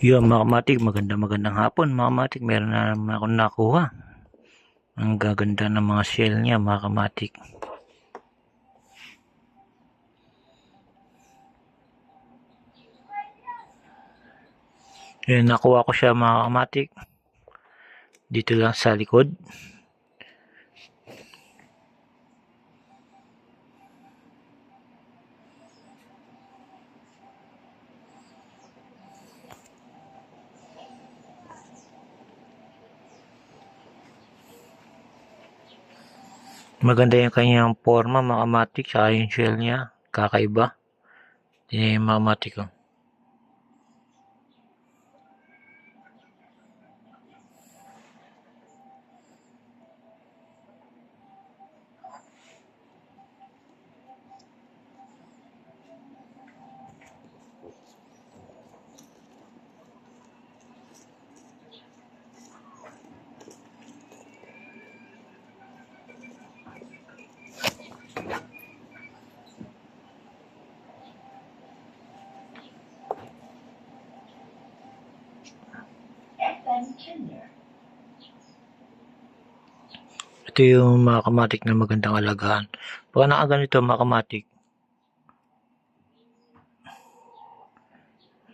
Yun mga kamatik, maganda magandang hapon mga kamatik. Meron na naman akong nakuha. Ang gaganda ng mga shell niya mga kamatik. Yun, nakuha ko siya mga kamatik. Dito lang sa likod. Maganda yung kanyang forma mga kamatik. Saka yung shell niya. Kakaiba. Yan yung mga kamatik ko. FM Ito yung mga kamatik na magandang alagaan. Pag nakaganito mga kamatik,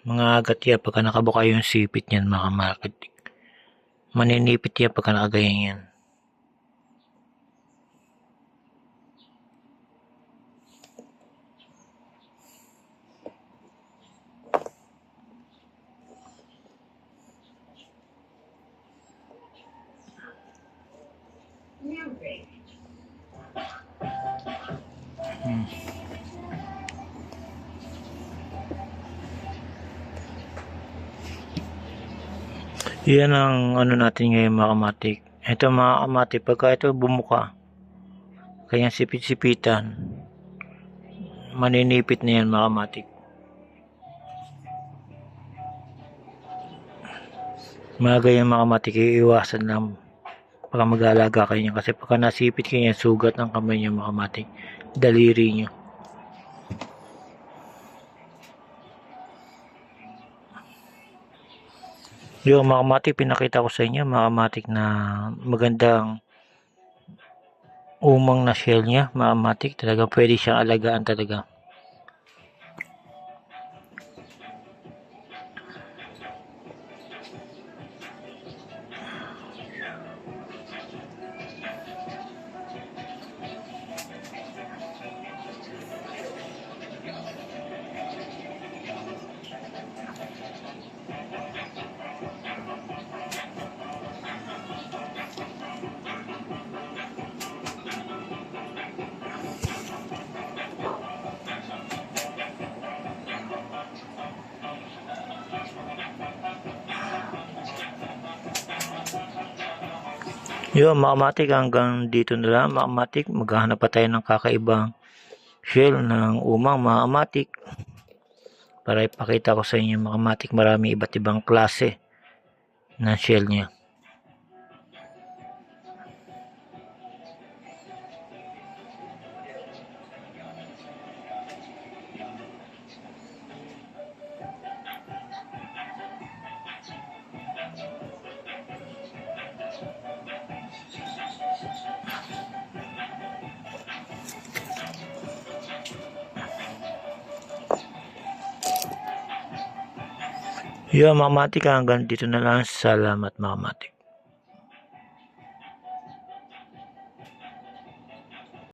mga agat yan pagka nakabuka yung sipit niyan mga kamatik. Maninipit yan pagka nakaganyan yan. Music. Yan ang ano natin ngayon mga kamatik. Ito mga kamatik, pagka ito bumuka, kanyang sipit-sipitan, maninipit na yan mga kamatik. Mga ganyan mga kamatik, iiwasan lang pagka mag-aalaga kayo. Kasi pagka nasipit kayo sugat ng kamay niyo mga kamatik, daliri niyo. Yung mga kamatik, pinakita ko sa inyo, mga kamatik na magandang umang na shell niya, mga kamatik, talaga pwede siyang alagaan talaga. Yun, mga kamatik, hanggang dito na lang, mga kamatik, maghahanap pa tayo ng kakaibang shell ng umang mga kamatik. Para ipakita ko sa inyo, mga kamatik, marami iba't ibang klase ng shell niya. Yun, mga kamatik, hanggang dito na lang. Salamat, mga kamatik.